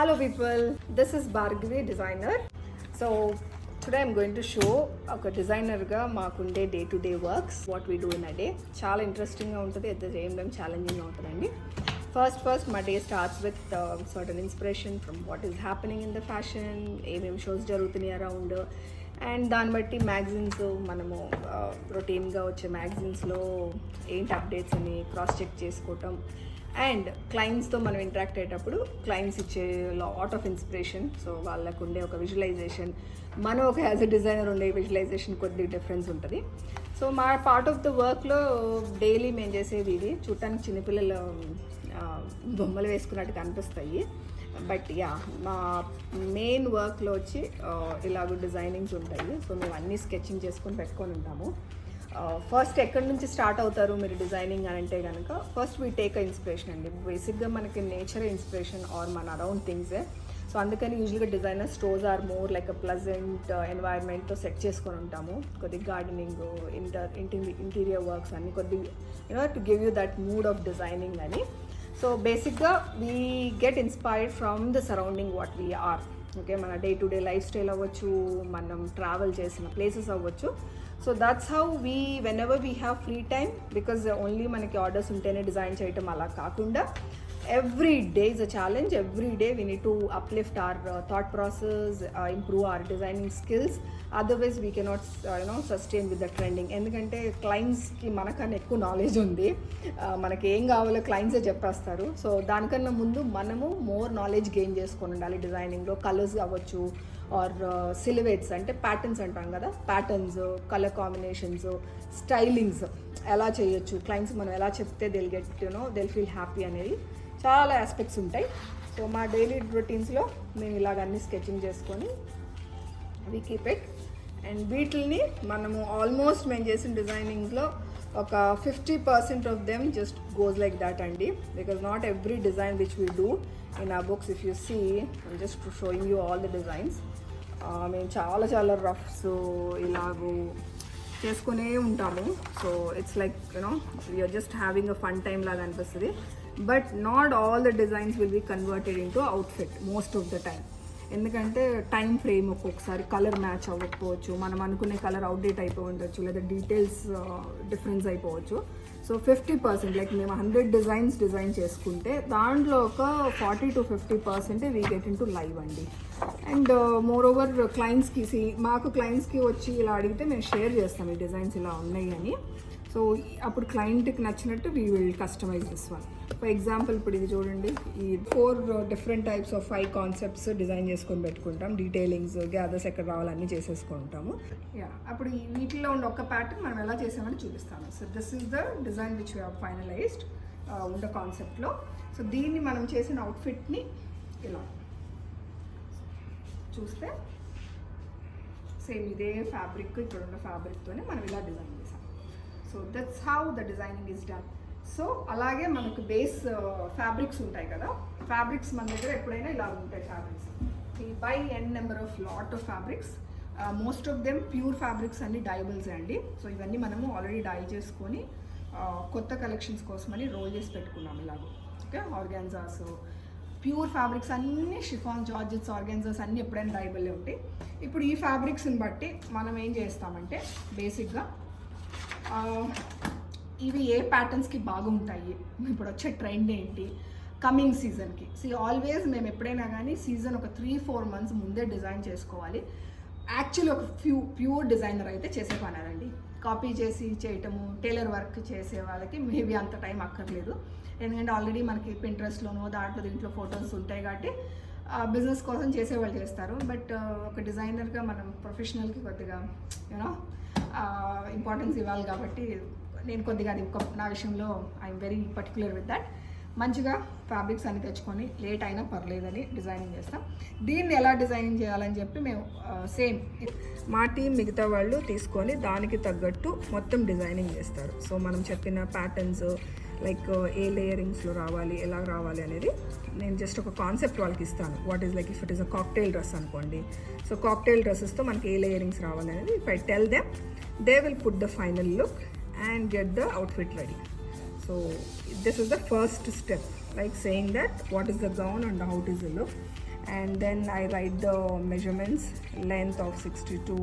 Hello people, this is Bhargavi designer. So today I'm going to show ఒక డిజైనర్గా మాకుండే day to day works what we do in a day చాలా ఇంట్రెస్టింగ్గా ఉంటుంది at the same time ఛాలెంజింగ్గా ఉంటుందండి. First first మా day starts with certain inspiration from what is happening in the fashion ఏమేమి shows జరుగుతున్నాయి అరౌండ్ అండ్ దాన్ని బట్టి మ్యాగజైన్స్ మనము uh, రొటీన్గా వచ్చే మ్యాగజైన్స్లో ఏంటి అప్డేట్స్ అని క్రాస్ చెక్ చేసుకోవటం. అండ్ క్లయింట్స్తో మనం ఇంటరాక్ట్ అయ్యేటప్పుడు క్లయింట్స్ ఇచ్చే లాట్ ఆఫ్ ఇన్స్పిరేషన్ సో వాళ్ళకు ఉండే ఒక విజువలైజేషన్ మనం ఒక యాజ్ అ డిజైనర్ ఉండే విజువలైజేషన్ కొద్ది డిఫరెన్స్ ఉంటుంది. సో మా పార్ట్ ఆఫ్ ద వర్క్లో డైలీ మేము చేసేది ఇది చూడటానికి చిన్నపిల్లలు బొమ్మలు వేసుకున్నట్టు కనిపిస్తాయి. బట్ యా మా మెయిన్ వర్క్లో వచ్చి ఇలాగ డిజైనింగ్స్ ఉంటాయి. సో మేము అన్నీ స్కెచింగ్ చేసుకొని పెట్టుకొని ఉంటాము. ఫస్ట్ ఎక్కడి నుంచి స్టార్ట్ అవుతారు మీరు డిజైనింగ్ అని అంటే కనుక first we take a inspiration అండి. బేసిక్గా మనకి నేచర్ ఇన్స్పిరేషన్ ఆర్ మన అరౌండ్ థింగ్సే సో అందుకని యూజువల్గా designer stores are more like a pleasant ఎన్వైర్న్మెంట్తో set చేసుకొని ఉంటాము. కొద్దిగా గార్డెనింగ్ ఇంటర్ ఇంటీరియర్ వర్క్స్ అన్ని కొద్ది you know to give you that mood of designing అని. సో బేసిక్గా we get inspired from the surrounding what we are okay మన day to day life style అవ్వచ్చు మనం ట్రావెల్ చేసిన ప్లేసెస్ అవ్వచ్చు. So that's how we whenever we have free time because only మనకి orders ఉంటేనే design చేయటం అలా కాకుండా every day is a challenge every day we need to uplift our thought process improve our designing skills otherwise we cannot you know sustain with the trending ఎందుకంటే క్లయింట్స్కి మనకన్నా ఎక్కువ knowledge ఉంది. మనకి ఏం కావాలో క్లయింట్సే చెప్పేస్తారు. సో దానికన్నా ముందు మనము మోర్ నాలెడ్జ్ గెయిన్ చేసుకొని ఉండాలి డిజైనింగ్లో కలర్స్ అవ్వచ్చు ఆర్ సిలివేట్స్ అంటే ప్యాటర్న్స్ అంటాం కదా. ప్యాటర్న్స్ కలర్ కాంబినేషన్స్ స్టైలింగ్స్ ఎలా చేయొచ్చు? క్లయింట్స్ మనం ఎలా చెప్తే they'll get you know they'll feel happy అనేది చాలా ఆస్పెక్ట్స్ ఉంటాయి. సో మా డైలీ రొటీన్స్లో మేము ఇలాగ అన్ని స్కెచింగ్ చేసుకొని వి కీప్ ఇట్ అండ్ వీటిల్ని మనము ఆల్మోస్ట్ మేము చేసిన డిజైనింగ్స్లో ఒక fifty percent of them just goes like that అండి. Because not every design which we do in a books if you see just showing you all the designs మేము చాలా చాలా రఫ్స్ ఇలాగూ చేసుకునే ఉంటాము. So it's like you know you're just having a fun time లాగా అనిపిస్తుంది. But not all the designs will be converted into outfit most of the time ఎందుకంటే time frame ఒక్కొక్కసారి కలర్ మ్యాచ్ అవ్వకపోవచ్చు. మనం అనుకునే కలర్ అవుట్డేట్ అయిపోయి ఉండొచ్చు లేదా డీటెయిల్స్ డిఫరెన్స్ uh, అయిపోవచ్చు. సో ఫిఫ్టీ పర్సెంట్ లైక్ మేము హండ్రెడ్ డిజైన్స్ డిజైన్ చేసుకుంటే దాంట్లో ఒక ఫార్టీ టు ఫిఫ్టీ పర్సెంటే we get in to live అండి అండ్ మోర్ ఓవర్ క్లయింట్స్కి మాకు క్లయింట్స్కి వచ్చి ఇలా అడిగితే మేము షేర్ చేస్తాం ఈ డిజైన్స్ ఇలా ఉన్నాయి అని. సో అప్పుడు క్లయింట్కి నచ్చినట్టు we will customise this one for example ఇప్పుడు ఇది చూడండి ఈ four different types of five concepts design చేసుకొని పెట్టుకుంటాం. డీటెయిలింగ్స్ గ్యాదర్స్ ఎక్కడ రావాలన్నీ చేసేసుకుంటాము. యా అప్పుడు ఈ వీటిలో ఉన్న ఒక ప్యాటర్న్ మనం ఎలా చేసామని చూపిస్తాము so this is the design which you finalised ఉన్న కాన్సెప్ట్లో సో దీన్ని మనం చేసిన అవుట్ఫిట్ని ఇలా చూస్తే సేమ్ ఇదే ఫ్యాబ్రిక్ ఇక్కడ ఉన్న ఫ్యాబ్రిక్తోనే మనం ఇలా డిజైన్ చేసాం. So that's how the designing is done so అలాగే మనకు బేస్ ఫ్యాబ్రిక్స్ ఉంటాయి కదా. ఫ్యాబ్రిక్స్ మన దగ్గర ఎప్పుడైనా ఇలా ఉంటాయి ఫ్యాబ్రిక్స్. ఈ by n number of lot of fabrics most of them pure fabrics అన్ని డైబుల్స్ అండి. సో ఇవన్నీ మనము ఆల్రెడీ డై చేసుకొని కొత్త కలెక్షన్స్ కోసమని రోల్ చేసి పెట్టుకున్నాం ఇలాగ. ఓకే? ఆర్గాన్జాస్ ప్యూర్ ఫ్యాబ్రిక్స్ అన్నీ షిఫాన్ జార్జెట్స్ ఆర్గాన్జాస్ అన్నీ ఎప్పుడైనా డైబుల్లే ఉంటాయి. ఇప్పుడు ఈ ఫ్యాబ్రిక్స్ని బట్టి మనం ఏం చేస్తామంటే బేసిక్గా ఇవి ఏ ప్యాటర్న్స్కి బాగుంటాయి? ఇప్పుడు వచ్చే ట్రెండ్ ఏంటి కమింగ్ సీజన్కి సి ఆల్వేస్ మేము ఎప్పుడైనా కానీ సీజన్ ఒక త్రీ ఫోర్ మంత్స్ ముందే డిజైన్ చేసుకోవాలి. యాక్చువల్లీ ఒక ప్యూ ప్యూర్ డిజైనర్ అయితే చేసే పనారండి కాపీ చేసి చేయటము టైలర్ వర్క్ చేసే వాళ్ళకి మేబీ అంత టైం అక్కర్లేదు. ఎందుకంటే ఆల్రెడీ మనకి పింట్రెస్ట్లోనో దాంట్లో దీంట్లో ఫొటోస్ ఉంటాయి కాబట్టి బిజినెస్ కోసం చేసేవాళ్ళు చేస్తారు. బట్ ఒక డిజైనర్గా మనం ప్రొఫెషనల్కి కొద్దిగా యూనో ఇంపార్టెన్స్ ఇవ్వాలి కాబట్టి నేను కొద్దిగా అది ఒక నా విషయంలో I'm very particular with that మంచిగా ఫ్యాబ్రిక్స్ అన్ని తెచ్చుకొని లేట్ అయినా పర్లేదని డిజైనింగ్ చేస్తాం. దీన్ని ఎలా డిజైనింగ్ చేయాలని చెప్పి మేము సేమ్ మా టీం మిగతా వాళ్ళు తీసుకొని దానికి తగ్గట్టు మొత్తం డిజైనింగ్ చేస్తారు. సో మనం చెప్పిన ప్యాటర్న్స్ లైక్ ఏ లేయరింగ్స్లో రావాలి ఎలా రావాలి అనేది నేను జస్ట్ ఒక కాన్సెప్ట్ వాళ్ళకి ఇస్తాను. What is like if it is a cocktail dress అనుకోండి. సో కాక్టైల్ డ్రెస్సెస్తో మనకి ఏ లేయరింగ్స్ రావాలి అనేది if I tell them they will put the final look and get the outfit ready. So this is the first step, like saying that what is the gown and how it is the look. and then i write the measurements length of sixty two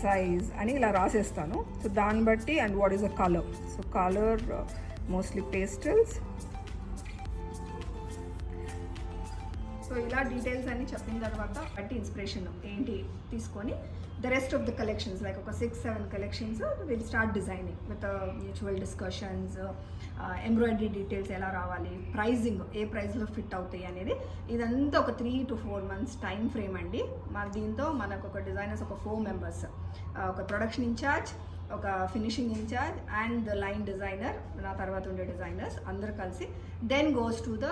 size అని ఇలా రాసేస్తాను. So దాన్ని బట్టి and what is the colour so colour mostly pastels so ఇలా details అన్ని చెప్పిన తర్వాత బట్టి ఇన్స్పిరేషన్ ఏంటి తీసుకొని the rest of the collections like ఒక six seven collections will start designing with mutual discussions embroidery details ఎలా రావాలి ప్రైజింగ్ ఏ ప్రైస్లో ఫిట్ అవుతాయి అనేది ఇదంతా ఒక three to four months time frame అండి. మన దీంతో మనకు ఒక డిజైనర్స్ ఒక ఫోర్ మెంబర్స్ uh, ఒక ప్రొడక్షన్ ఇన్ఛార్జ్ ఒక finishing incharge and the line designer నా తర్వాత ఉండే డిజైనర్స్ అందరు కలిసి. Then goes to the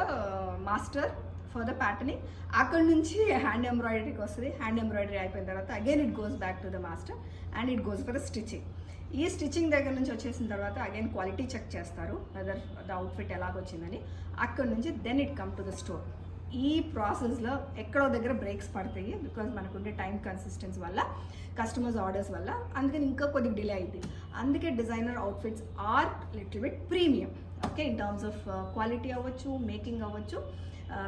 master for the patterning అక్కడ నుంచి హ్యాండ్ ఎంబ్రాయిడరీకి వస్తుంది. హ్యాండ్ ఎంబ్రాయిడరీ అయిపోయిన తర్వాత again it goes back to the master and it goes for stitching ఈ స్టిచ్చింగ్ దగ్గర నుంచి వచ్చేసిన తర్వాత అగైన్ క్వాలిటీ చెక్ చేస్తారు వెదర్ ద అవుట్ఫిట్ ఎలాగొచ్చిందని. అక్కడ నుంచి then it come to the store ఈ ప్రాసెస్లో ఎక్కడో దగ్గర బ్రేక్స్ పడతాయి బికాజ్ మనకుండే టైం కన్సిస్టెన్స్ వల్ల కస్టమర్స్ ఆర్డర్స్ వల్ల. అందుకని ఇంకా కొద్దిగా డిలే అయింది అందుకే designer outfits are little bit premium okay in terms of quality అవ్వచ్చు మేకింగ్ అవ్వచ్చు.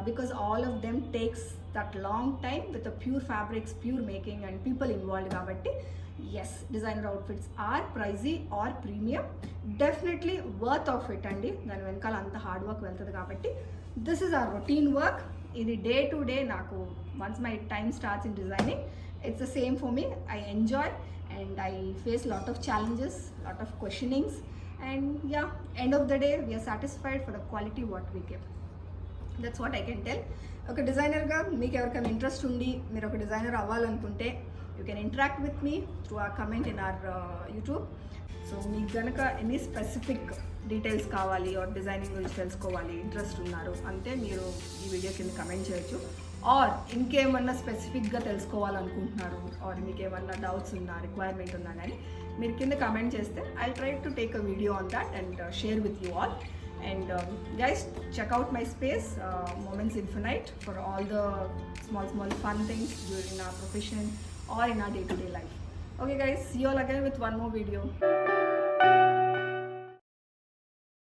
Because all of them takes that long time with pure fabrics pure making and people involve కాబట్టి yes designer outfits are pricey are premium definitely worth of it అండి. దాని వెనకాల అంత hard work వెళ్తుంది కాబట్టి this is our routine work ఇది day to day నాకు once my time starts in designing it's the same for me I enjoy and I face lot of challenges lot of questionings and yeah end of the day we're satisfied for the quality what we give that's what I can tell ఒక డిజైనర్గా మీకు ఎవరికైనా interest ఉండి మీరు ఒక designer అవ్వాలనుకుంటే you can interact with me through a comment in our YouTube so మీకు కనుక ఎనీ స్పెసిఫిక్ డీటెయిల్స్ కావాలి ఆర్ డిజైనింగ్ గురించి తెలుసుకోవాలి ఇంట్రెస్ట్ ఉన్నారు అంటే మీరు ఈ వీడియో కింద కమెంట్ చేయొచ్చు. ఆర్ ఇంకేమన్నా స్పెసిఫిక్గా తెలుసుకోవాలనుకుంటున్నారు ఆర్ మీకు ఏమన్నా డౌట్స్ ఉన్నా రిక్వైర్మెంట్ ఉన్నా కానీ మీరు కింద కమెంట్ చేస్తే I try to take a video on that and share with you all and um, guys check out my space uh, moments infinite for all the small small fun things during our profession or in our day-to-day life. Okay guys see you all again with one more video